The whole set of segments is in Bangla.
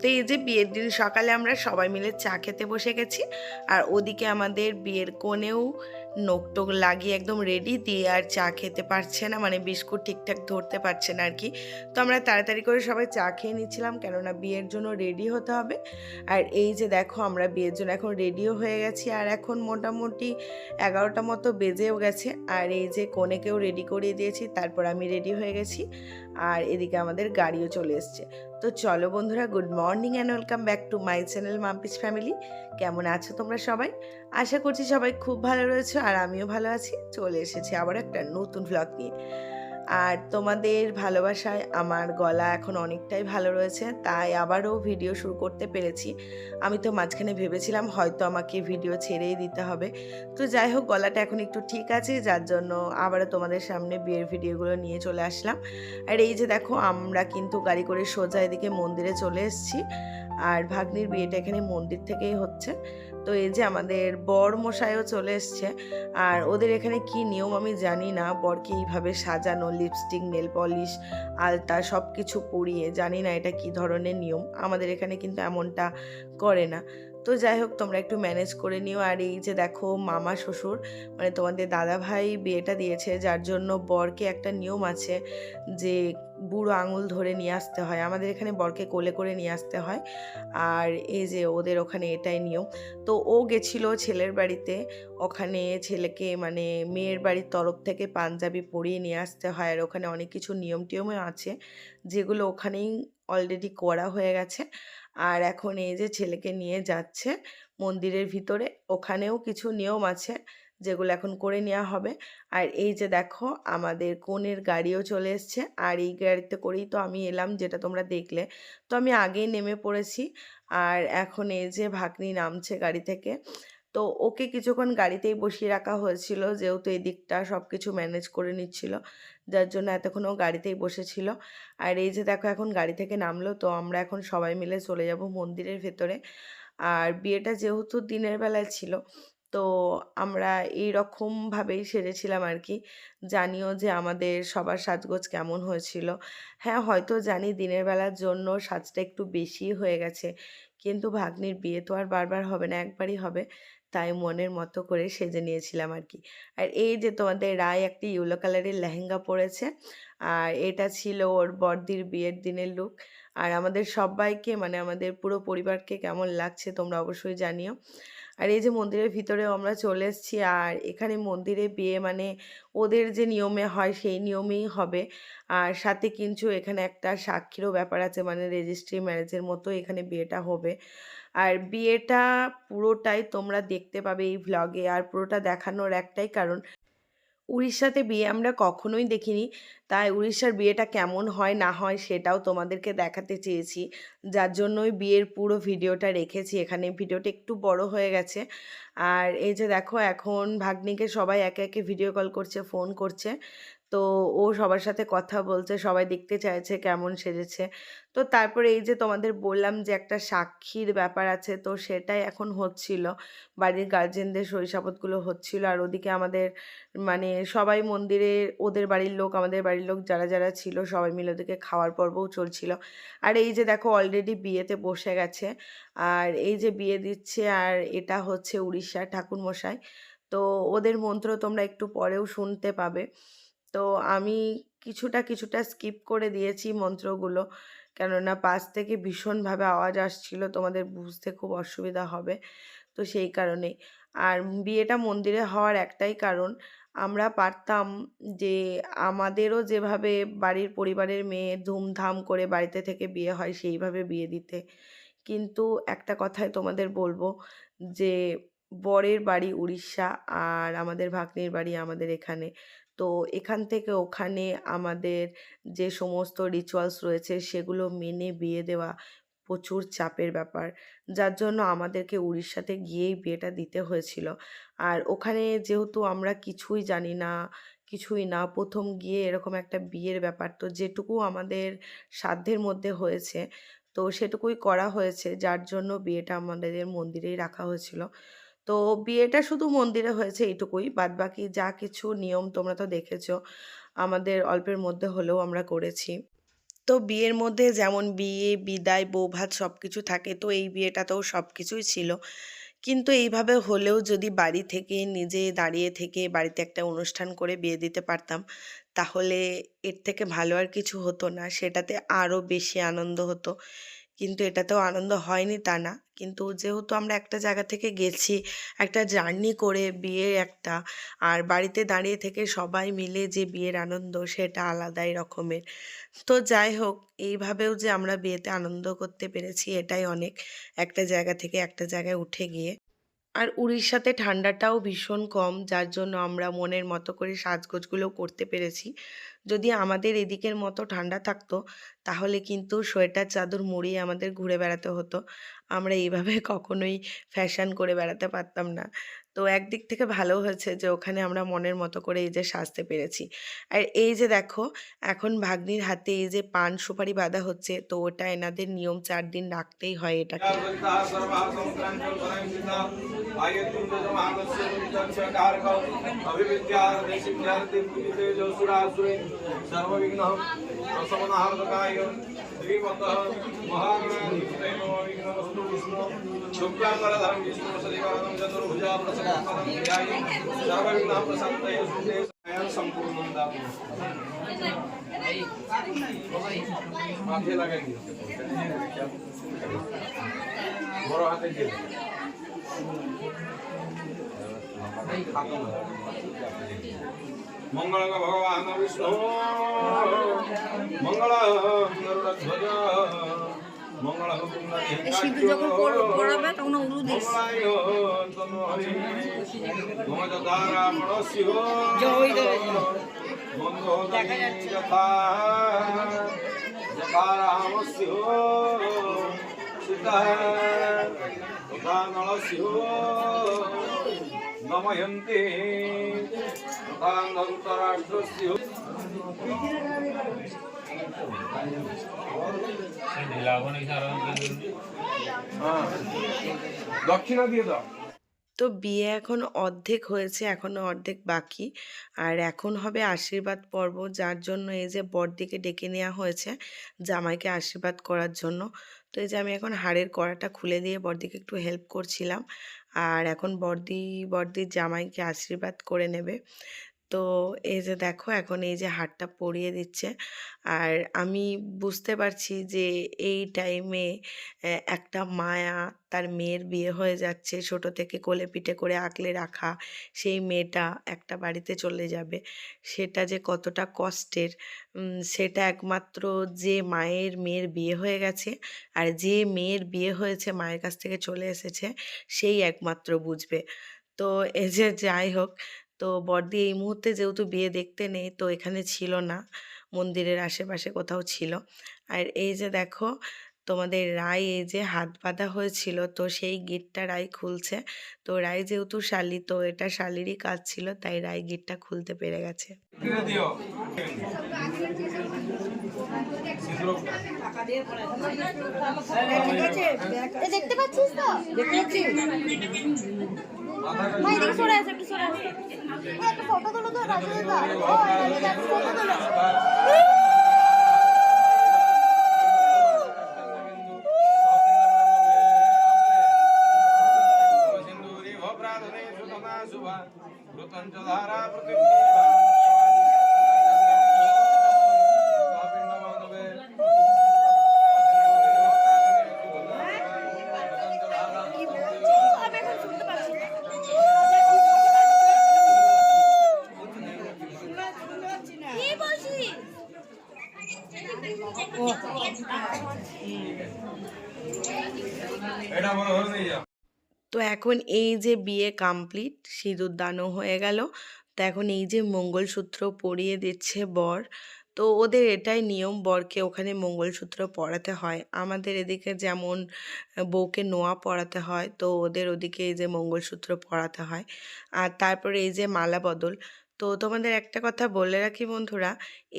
তো এই যে বিয়ের দিন, সকালে আমরা সবাই মিলে চা খেতে বসে গেছি আর ওদিকে আমাদের বিয়ের কোণেও নোক টোক লাগিয়ে একদম রেডি দিয়ে আর চা খেতে পারছে না মানে বিস্কুট ঠিকঠাক ধরতে পারছে না আর কি। তো আমরা তাড়াতাড়ি করে সবাই চা খেয়ে নিচ্ছিলাম কেননা বিয়ের জন্য রেডি হতে হবে। আর এই যে দেখো আমরা বিয়ের জন্য এখন রেডিও হয়ে গেছি আর এখন মোটামুটি এগারোটা মতো বেজেও গেছে আর এই যে কনেকেও রেডি করিয়ে দিয়েছি, তারপর আমি রেডি হয়ে গেছি আর এদিকে আমাদের গাড়িও চলে এসছে। তো চলো বন্ধুরা, good morning and welcome back to my channel Mampi's family কেমন আছো তোমরা সবাই? আশা করছি সবাই খুব ভালো রয়েছে আর আমিও ভালো আছি। চলে এসেছি আবার একটা নতুন ভ্লগ নিয়ে। আর তোমাদের ভালোবাসায় আমার গলা এখন অনেকটাই ভালো রয়েছে, তাই আবারও ভিডিও শুরু করতে পেরেছি। আমি তো মাঝখানে ভেবেছিলাম হয়তো আমাকে ভিডিও ছেড়েই দিতে হবে। তো যাই হোক, গলাটা এখন একটু ঠিক আছে, যার জন্য আবারও তোমাদের সামনে বিয়ের ভিডিওগুলো নিয়ে চলে আসলাম। আর এই যে দেখো, আমরা কিন্তু গাড়ি করে সোজা এদিকে মন্দিরে চলে এসেছি। আর ভাগ্নির বিয়েটা এখানে মন্দির থেকেই হচ্ছে। তো এই যে আমাদের বর মশাইও চলে এসছে। আর ওদের এখানে কি নিয়ম আমি জানি না, বরকে এইভাবে সাজানো লিপস্টিক নেল পলিশ আলতা সব কিছু পরিয়ে, জানি না এটা কি ধরনের নিয়ম, আমাদের এখানে কিন্তু এমনটা করে না। তো যাই হোক, তোমরা একটু ম্যানেজ করে নিও। আর এই যে দেখো, মামা, শ্বশুর মানে তোমাদের দাদা ভাই বিয়েটা দিয়েছে, যার জন্য বরকে একটা নিয়ম আছে যে বুড়ো আঙুল ধরে নিয়ে আসতে হয়। আমাদের এখানে বরকে কোলে করে নিয়ে আসতে হয়। আর এই যে ওদের ওখানে এটাই নিয়ম। তো ও গেছিল ছেলের বাড়িতে। ওখানে ছেলেকে মানে মেয়ের বাড়ির তরফ থেকে পাঞ্জাবি পরিয়ে নিয়ে আসতে হয়। আর ওখানে অনেক কিছু নিয়ম টিয়মও আছে, যেগুলো ওখানেই অলরেডি করা হয়ে গেছে। আর এখন এই যে ছেলেকে নিয়ে যাচ্ছে মন্দিরের ভিতরে, ওখানেও কিছু নিয়ম আছে যেগুলো এখন করে নেওয়া হবে। আর এই যে দেখো আমাদের কোনের গাড়িও চলে এসছে, আর এই গাড়িতে করেই তো আমি এলাম যেটা তোমরা দেখলে। তো আমি আগেই নেমে পড়েছি, আর এখন এই যে ভাগ্নি নামছে গাড়ি থেকে তো ওকে কিছুক্ষণ গাড়িতেই বসিয়ে রাখা হয়েছিল, যেহেতু এই দিকটা সব কিছু ম্যানেজ করে নিচ্ছিল, যার জন্য এতক্ষণ ও গাড়িতেই বসেছিল। আর এই যে দেখো এখন গাড়ি থেকে নামলো, তো আমরা এখন সবাই মিলে চলে যাব মন্দিরের ভেতরে। আর বিয়েটা যেহেতু দিনের বেলায় ছিল তো আমরা এই রকমভাবেই সেরেছিলাম আর কি জানিও যে আমাদের সবার সাজগোজ কেমন হয়েছিল। হ্যাঁ হয়তো জানি দিনের বেলার জন্য সাজটা একটু বেশি হয়ে গেছে, কিন্তু ভাগ্নির বিয়ে তো আর বারবার হবে না, একবারই হবে। তাই মনের মতো করে সেজে নিয়েছিলাম আর কি আর এই যে তোমাদের রায় একটি ইয়েলো কালারের লেহেঙ্গা পরেছে, আর এটা ছিল ওর বড়দির বিয়ের দিনের লুক আর আমাদের সবাইকে মানে আমাদের পুরো পরিবারকে কেমন লাগছে তোমরা অবশ্যই জানিও। আর এই যে মন্দিরের ভিতরেও আমরা চলে এসেছি, আর এখানে মন্দিরে বিয়ে মানে ওদের যে নিয়মে হয় সেই নিয়মেই হবে। আর সাথে কিন্তু এখানে একটা সাক্ষীরও ব্যাপার আছে মানে রেজিস্ট্রি ম্যারেজের মতো এখানে বিয়েটা হবে। আর বিয়েটা পুরোটাই তোমরা দেখতে পাবে এই ভ্লগে আর পুরোটা দেখানোর একটাই কারণ উড়িষ্যাতে বিয়ে আমরা কখনোই দেখিনি। তাই উড়িষ্যার বিয়েটা কেমন হয়, না হয় সেটাও তোমাদেরকে দেখাতে চেয়েছি। যার জন্যই বিয়ের পুরো ভিডিওটা রেখেছি। এখানে ভিডিওটা একটু বড় হয়ে গেছে। আর এই যে দেখো, এখন ভাগ্নিকে সবাই একে একে ভিডিও কল করছে ফোন করছে। তো ও সবার সাথে কথা বলছে, সবাই দেখতে চাইছে কেমন সেজেছে। তো তারপরে এই যে তোমাদের বললাম যে একটা সাক্ষীর ব্যাপার আছে, তো সেটাই এখন হচ্ছিল। বাড়ির গার্জেনদের শৈশাবতগুলো হচ্ছিল। আর ওদিকে আমাদের মানে সবাই মন্দিরে, ওদের বাড়ির লোক, আমাদের বাড়ির লোক যারা যারা ছিল সবাই মিলে ওদিকে খাওয়ার পর্বও চলছিল। আর এই যে দেখো অলরেডি বিয়েতে বসে গেছে। আর এই যে বিয়ে দিচ্ছে, আর এটা হচ্ছে উড়িষ্যার ঠাকুরমশাই। তো ওদের মন্ত্র তোমরা একটু পরেও শুনতে পাবে। তো আমি কিছুটা কিছুটা স্কিপ করে দিয়েছি মন্ত্রগুলো। কেননা পাশ থেকে ভীষণভাবে আওয়াজ আসছিল, তোমাদের বুঝতে খুব অসুবিধা হবে, তো সেই কারণেই। আর বিয়েটা মন্দিরে হওয়ার একটাই কারণ, আমরা পারতাম যে আমাদেরও যেভাবে বাড়ির পরিবারের মেয়ে ধুমধাম করে বাড়িতে থেকে বিয়ে হয় সেইভাবে বিয়ে দিতে। কিন্তু একটা কথাই তোমাদের বলব, যে বরের বাড়ি উড়িষ্যা আর আমাদের ভাগ্নির বাড়ি আমাদের এখানে। তো এখান থেকে ওখানে আমাদের যে সমস্ত রিচুয়ালস রয়েছে সেগুলো মেনে বিয়ে দেওয়া প্রচুর চাপের ব্যাপার। যার জন্য আমাদেরকে উড়িষ্যাতে গিয়েই বিয়েটা দিতে হয়েছিল। আর ওখানে যেহেতু আমরা কিছুই জানি না, কিছুই না, প্রথম গিয়ে এরকম একটা বিয়ের ব্যাপার তো যেটুকু আমাদের সাধ্যের মধ্যে হয়েছে, তো সেটুকুই করা হয়েছে, যার জন্য বিয়েটা আমাদের মন্দিরেই রাখা হয়েছিল। তো বিয়েটা শুধু মন্দিরে হয়েছে এইটুকুই। বাদবাকি যা কিছু নিয়ম তোমরা তো দেখেছ, আমাদের অল্পের মধ্যে হলেও আমরা করেছি। তো বিয়ের মধ্যে যেমন বিয়ে, বিদায়, বৌভাত সব কিছু থাকে, তো এই বিয়েটাতেও সব কিছুই ছিল। কিন্তু এইভাবে হলেও যদি বাড়ি থেকে নিজে দাঁড়িয়ে থেকে বাড়িতে একটা অনুষ্ঠান করে বিয়ে দিতে পারতাম, তাহলে এর থেকে ভালো আর কিছু হতো না। সেটাতে আরও বেশি আনন্দ হতো। কিন্তু এটাতেও আনন্দ হয়নি তা না। কিন্তু যেহেতু আমরা একটা জায়গা থেকে গেছি, একটা জার্নি করে বিয়ে একটা, আর বাড়িতে দাঁড়িয়ে থেকে সবাই মিলে যে বিয়ের আনন্দ সেটা আলাদাই রকমের। তো যাই হোক, এইভাবেও যে আমরা বিয়েতে আনন্দ করতে পেরেছি এটাই অনেক। একটা জায়গা থেকে একটা জায়গায় উঠে গিয়ে আর উড়িষ্যাতে ঠান্ডাটাও ভীষণ কম, যার জন্য আমরা মনের মতো করে সাজগোজগুলো করতে পেরেছি। যদি আমাদের এদিকের মতো ঠান্ডা থাকতো, তাহলে কিন্তু সোয়েটার, চাদর মুড়িয়ে আমাদের ঘুরে বেড়াতে হতো। আমরা এইভাবে কখনোই ফ্যাশন করে বেড়াতে পারতাম না। তো একদিক থেকে ভালো হয়েছে যে ওখানে আমরা মনের মতো করে এই যে সাজতে পেরেছি আর এই যে দেখো এখন ভাগ্নির হাতে এই যে পান সুপারি বাঁধা হচ্ছে তো ওটা এনাদের নিয়ম চার দিন রাখতেই হয় এটাকে মহাগ্রহ বিষ্ণু বিষ্ণু সদিবাদম চতুর্ভুজা প্রসঙ্গ प्रशान्तये सुते सम्पूर्णं दातु মাঠে লাগাই দিও বড় হাতে দিয়ে মঙ্গল ভগবান বিষ্ণু মঙ্গল গরুড়ধ্বজ মঙ্গল সিঁদুর যখন পরাবে তখন উলু দিস। দেখা যাচ্ছে। নময়ন্তে তথান্তরাষ্ট্রস্য হ্যাঁ তো বিয়ে এখন অর্ধেক হয়েছে, এখনও অর্ধেক বাকি। আর এখন হবে আশীর্বাদ পর্ব, যার জন্য এই যে বরদিকে ডেকে নেওয়া হয়েছে জামাইকে আশীর্বাদ করার জন্য। তো এই যে আমি এখন হাড়ের কড়াটা খুলে দিয়ে বরদিকে একটু হেল্প করছিলাম। আর এখন বর্দি বর্দির জামাইকে আশীর্বাদ করে নেবে। তো এই যে দেখো এখন এই যে হারটা পরিয়ে দিচ্ছে। আর আমি বুঝতে পারছি যে এই টাইমে একটা মায়া তার মেয়ের বিয়ে হয়ে যাচ্ছে। ছোট থেকে কোলে পিঠে করে আঁকলে রাখা সেই মেয়েটা একটা বাড়িতে চলে যাবে। সেটা যে কতটা কষ্টের সেটা একমাত্র যে মায়ের মেয়ের বিয়ে হয়ে গেছে আর যে মেয়ের বিয়ে হয়েছে, মায়ের কাছ থেকে চলে এসেছে, সেই একমাত্র বুঝবে। তো এই যে যাই হোক তো বড়দি এই মুহূর্তে যেহেতু বিয়ে দেখতে নেই তো এখানে ছিল না। মন্দিরের আশেপাশে কোথাও ছিল। আর এই যে দেখো তোমাদের রায় এই যে হাত বাঁধা হয়েছিল তো সেই গিটটা রায় খুলছে। তো রায় যেহেতু শালি তো এটা শালিরই কাজ ছিল তাই রায় গিটটা খুলতে পেরে গেছে। সিঁদুর দেখতে পাচ্ছিস তো দেখতে পাচ্ছি ভাই এদিকে সরে আসো একটু সরে আসো একটা ফটো তুলো তো রাজু দাদা। ও রাজু ফটো তুলো। এখন এই যে বিয়ে কমপ্লিট সিঁদুর দানও হয়ে গেল। তো এখন এই যে মঙ্গলসূত্র পরিয়ে দিচ্ছে বর, তো ওদের এটাই নিয়ম, বরকে ওখানে মঙ্গলসূত্র পরাতে হয়। আমাদের এদিকে যেমন বউকে নোয়া পরাতে হয়, তো ওদের ওদিকে এই যে মঙ্গলসূত্র পরাতে হয়। আর তারপরে এই যে মালা বদল, তো তোমাদের একটা কথা বলে রাখি বন্ধুরা,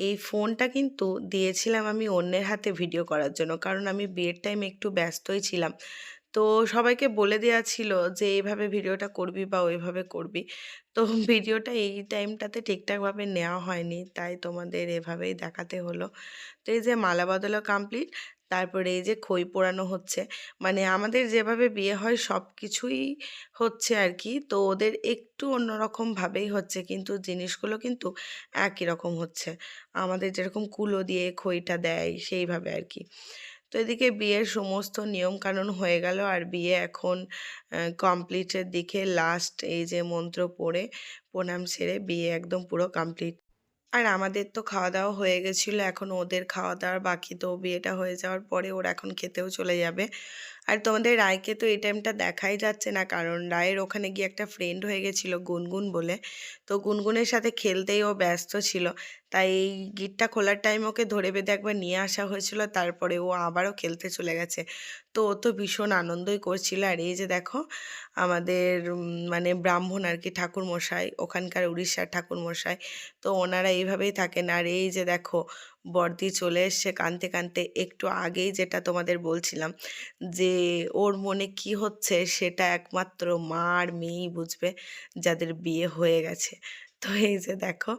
এই ফোনটা কিন্তু দিয়েছিলাম আমি অন্যের হাতে ভিডিও করার জন্য, কারণ আমি বিয়ের টাইমে একটু ব্যস্তই ছিলাম। তো সবাইকে বলে দেওয়া ছিল যে, এইভাবে ভিডিওটা করবি বা ওইভাবে করবি। তো ভিডিওটা এই টাইমটাতে ঠিকঠাকভাবে নেওয়া হয়নি, তাই তোমাদের এভাবেই দেখাতে হলো। তো এই যে মালা বদলও কমপ্লিট তারপরে এই যে খই পোড়ানো হচ্ছে মানে আমাদের যেভাবে বিয়ে হয় সব কিছুই হচ্ছে আর কি তো ওদের একটু অন্যরকমভাবেই হচ্ছে, কিন্তু জিনিসগুলো কিন্তু একই রকম হচ্ছে। আমাদের যেরকম কুলো দিয়ে খইটা দেয় সেইভাবে আর কি তো এদিকে বিয়ের সমস্ত নিয়মকানুন হয়ে গেল আর বিয়ে এখন কমপ্লিটের দিকে লাস্ট এই যে মন্ত্র পড়ে, প্রণাম সেরে বিয়ে একদম পুরো কমপ্লিট আর আমাদের তো খাওয়া দাওয়া হয়ে গেছিল, এখন ওদের খাওয়া দাওয়ার বাকি তো বিয়েটা হয়ে যাওয়ার পরে ওরা এখন খেতেও চলে যাবে। আর তোমাদের রায়কে তো এই টাইমটা দেখাই যাচ্ছে না, কারণ রায়ের ওখানে গিয়ে একটা ফ্রেন্ড হয়ে গেছিল গুনগুন বলে। তো গুনগুনের সাথে খেলতেই ও ব্যস্ত ছিল। তাই এই গিটটা খোলার টাইম ওকে ধরে বেঁধে একবার নিয়ে আসা হয়েছিল, তারপরে ও আবারও খেলতে চলে গেছে। তো ও তো ভীষণ আনন্দই করছিল। আর এই যে দেখো, আমাদের মানে ব্রাহ্মণ আর কি ঠাকুরমশাই, ওখানকার উড়িষ্যার ঠাকুরমশাই, তো ওনারা এইভাবেই থাকেন। আর এই যে দেখো বর্দি চলে এসছে কানতে কানতে। একটু আগেই যেটা তোমাদের বলছিলাম যে, ওর মনে কি হচ্ছে সেটা একমাত্র মা আর মেয়েই বুঝবে যাদের বিয়ে হয়ে গেছে। তো এই যে দেখো,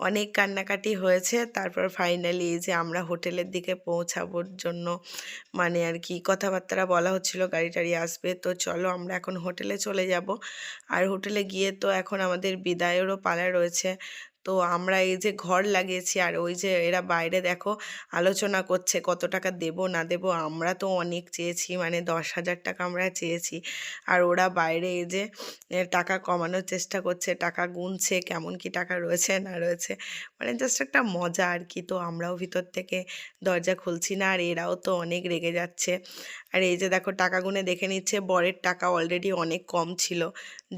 অনেক কান্নাকাটি হয়েছে। তারপর ফাইনালি এই যে আমরা হোটেলের দিকে পৌঁছাবোর জন্য মানে আর কি কথাবার্তা বলা হচ্ছিল, গাড়ি টাড়ি আসবে। তো চলো আমরা এখন হোটেলে চলে যাব। আর হোটেলে গিয়ে তো এখন আমাদের বিদায়েরও পালা রয়েছে। তো আমরা এই যে ঘর লাগিয়েছি আর ওই যে এরা বাইরে দেখো আলোচনা করছে কত টাকা দেব না দেব, আমরা তো অনেক চেয়েছি মানে দশ হাজার টাকা আমরা চেয়েছি। আর ওরা বাইরে এই যে টাকা কমানোর চেষ্টা করছে, টাকা গুনছে, কেমন কি টাকা রয়েছে না রয়েছে মানে জাস্ট একটা মজা আর কি। তো আমরাও ভিতর থেকে দরজা খুলছি না আর এরাও তো অনেক রেগে যাচ্ছে। আর এই যে দেখো টাকা গুনে দেখে নিচ্ছে, বরের টাকা অলরেডি অনেক কম ছিল।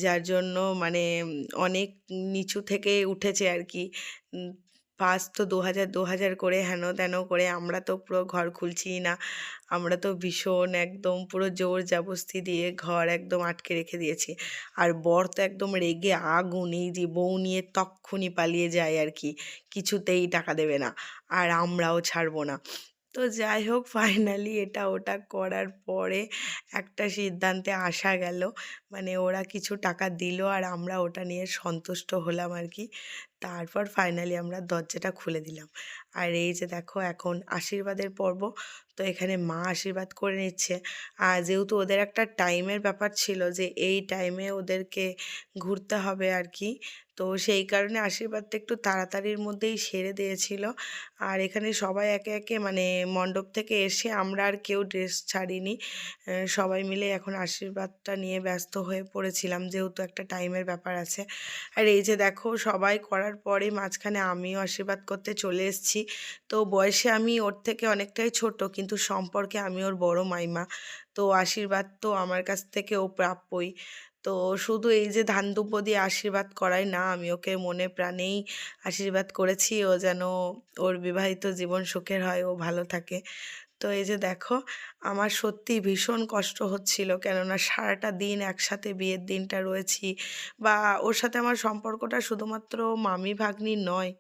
যার জন্য মানে অনেক নিচু থেকে উঠেছে আর কি। ফার্স্ট তো দু হাজার দু হাজার করে হেন তেন করে আমরা তো পুরো ঘর খুলছিই না। আমরা তো ভীষণ একদম পুরো জোর জাবস্তি দিয়ে ঘর একদম আটকে রেখে দিয়েছি। আর বর তো একদম রেগে আগুন এই যে বউ নিয়ে তক্ষুনি পালিয়ে যায় আর কি। কিছুতেই টাকা দেবে না। আর আমরাও ছাড়বো না। তো যাই হোক ফাইনালি এটা ওটা করার পরে একটা সিদ্ধান্তে আসা গেল। মানে ওরা কিছু টাকা দিল আর আমরা ওটা নিয়ে সন্তুষ্ট হলাম আর কি। তারপর ফাইনালি আমরা দরজাটা খুলে দিলাম। আর এই যে দেখো এখন আশীর্বাদের পর্ব, তো এখানে মা আশীর্বাদ করে নিচ্ছে। আর যেহেতু ওদের একটা টাইমের ব্যাপার ছিল যে এই টাইমে ওদেরকে ঘুরতে হবে আর কি, তো সেই কারণে আশীর্বাদটা একটু তাড়াতাড়ির মধ্যেই সেরে দিয়েছিল। আর এখানে সবাই একে একে মানে মণ্ডপ থেকে এসে আমরা আর কেউ ড্রেস ছাড়িনি। সবাই মিলে এখন আশীর্বাদটা নিয়ে ব্যস্ত হয়ে পড়েছিলাম যেহেতু একটা টাইমের ব্যাপার আছে। আর এই যে দেখো সবাই করার পরে মাঝখানে আমিও আশীর্বাদ করতে চলে এসেছি। তো বয়সে আমি ওর থেকে অনেকটাই ছোট, কিন্তু সম্পর্কে আমি ওর বড় মাইমা। তো আশীর্বাদ তো আমার কাছ থেকে ও প্রাপ্যই। তো শুধু এই যে ধান দিয়ে আশীর্বাদ করাই না, আমি ওকে মনে প্রাণেই আশীর্বাদ করেছি, ও যেন ওর বিবাহিত জীবন সুখের হয়, ও ভালো থাকে। তো এই যে দেখো, আমার সত্যি ভীষণ কষ্ট হচ্ছিল, কেননা সারাটা দিন একসাথে বিয়ের দিনটা রয়েছি, বা ওর সাথে আমার সম্পর্কটা শুধুমাত্র মামি ভাগ্নি নয়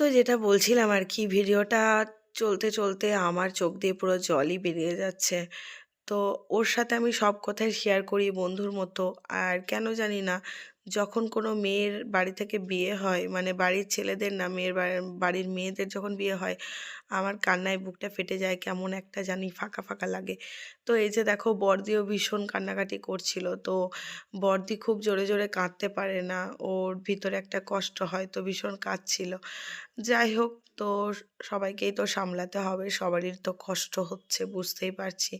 তো যেটা বলছিলাম আর কি, ভিডিওটা চলতে চলতে আমার চোখ দিয়ে পুরো জলই বেরিয়ে যাচ্ছে। তো ওর সাথে আমি সব কথাই শেয়ার করি বন্ধুর মতো, আর কেন জানি না যখন কোনো মেয়ের বাড়ি থেকে বিয়ে হয় মানে বাড়ির ছেলেদের না, মেয়ের বাড়ির মেয়েদের যখন বিয়ে হয়, আমার কান্নায় বুকটা ফেটে যায়, কেমন একটা জানি ফাঁকা ফাঁকা লাগে। তো এই যে দেখো, বর্দিও ভীষণ কান্নাকাটি করছিল। তো বর্দি খুব জোরে জোরে কাঁদতে পারে না, ওর ভিতরে একটা কষ্ট হয়, তো ভীষণ কাঁদছিল। যাই হোক, তো সবাইকেই তো সামলাতে হবে, সবারই তো কষ্ট হচ্ছে, বুঝতেই পারছি,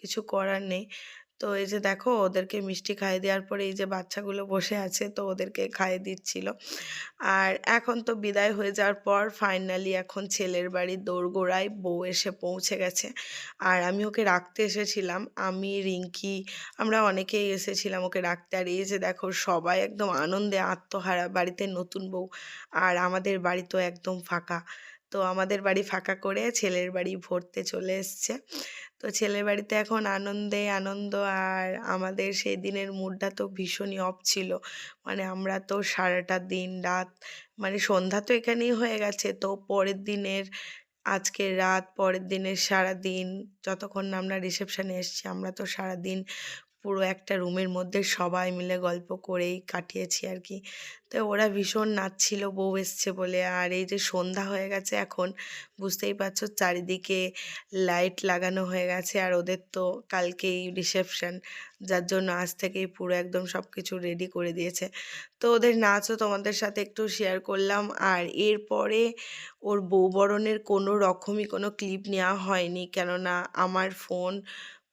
কিছু করার নেই। তো এই যে দেখো, ওদেরকে মিষ্টি খাইয়ে দেওয়ার পরে এই যে বাচ্চাগুলো বসে আছে, তো ওদেরকে খাইয়ে দিচ্ছিল। আর এখন তো বিদায় হয়ে যাওয়ার পর ফাইনালি এখন ছেলের বাড়ির দোরগোড়ায় বউ এসে পৌঁছে গেছে। আর আমি ওকে রাখতে এসেছিলাম। আমি, রিঙ্কি, আমরা অনেকেই এসেছিলাম ওকে রাখতে। আর এই যে দেখো, সবাই একদম আনন্দে আত্মহারা, বাড়িতে নতুন বউ। আর আমাদের বাড়ি তো একদম ফাঁকা। তো আমাদের বাড়ি ফাঁকা করে ছেলের বাড়ি ভরতে চলে এসছে। তো ছেলের বাড়িতে এখন আনন্দে আনন্দ আর আমাদের সেই দিনের মুডটা তো ভীষণই অফ ছিল। মানে আমরা তো সারাটা দিন, রাত মানে সন্ধ্যা তো এখানেই হয়ে গেছে। তো পরের দিনের, আজকের রাত, পরের দিনের সারা দিন যতক্ষণ না আমরা রিসেপশানে এসছি, আমরা তো সারা দিন পুরো একটা রুমের মধ্যে সবাই মিলে গল্প করেই কাটিয়েছি আর কি। তো ওরা ভীষণ নাচছিল, বউ এসছে বলে। আর এই যে সন্ধ্যা হয়ে গেছে এখন, বুঝতেই পারছ চারিদিকে লাইট লাগানো হয়ে গেছে আর ওদের তো কালকেই রিসেপশন, যার জন্য আজ থেকেই পুরো একদম সব কিছু রেডি করে দিয়েছে। তো ওদের নাচও তোমাদের সাথে একটু শেয়ার করলাম। আর এরপরে ওর বউবরণের কোনো রকমই কোনো ক্লিপ নেওয়া হয়নি, কেননা আমার ফোন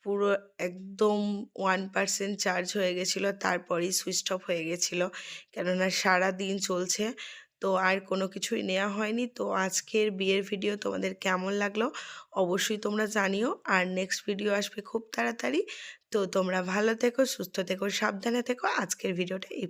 পুরো একদম ওয়ান পার্সেন্ট চার্জ হয়ে গেছিল, তারপরেই সুইচ অফ হয়ে গেছিল। কেননা সারা দিন চলছে, তো আর কোনো কিছুই নেওয়া হয়নি। তো আজকের বিয়ের ভিডিও তোমাদের কেমন লাগল অবশ্যই তোমরা জানিও। আর নেক্সট ভিডিও আসবে খুব তাড়াতাড়ি। তো তোমরা ভালো থেকো, সুস্থ থেকো, সাবধানে থেকো। আজকের ভিডিওটা এই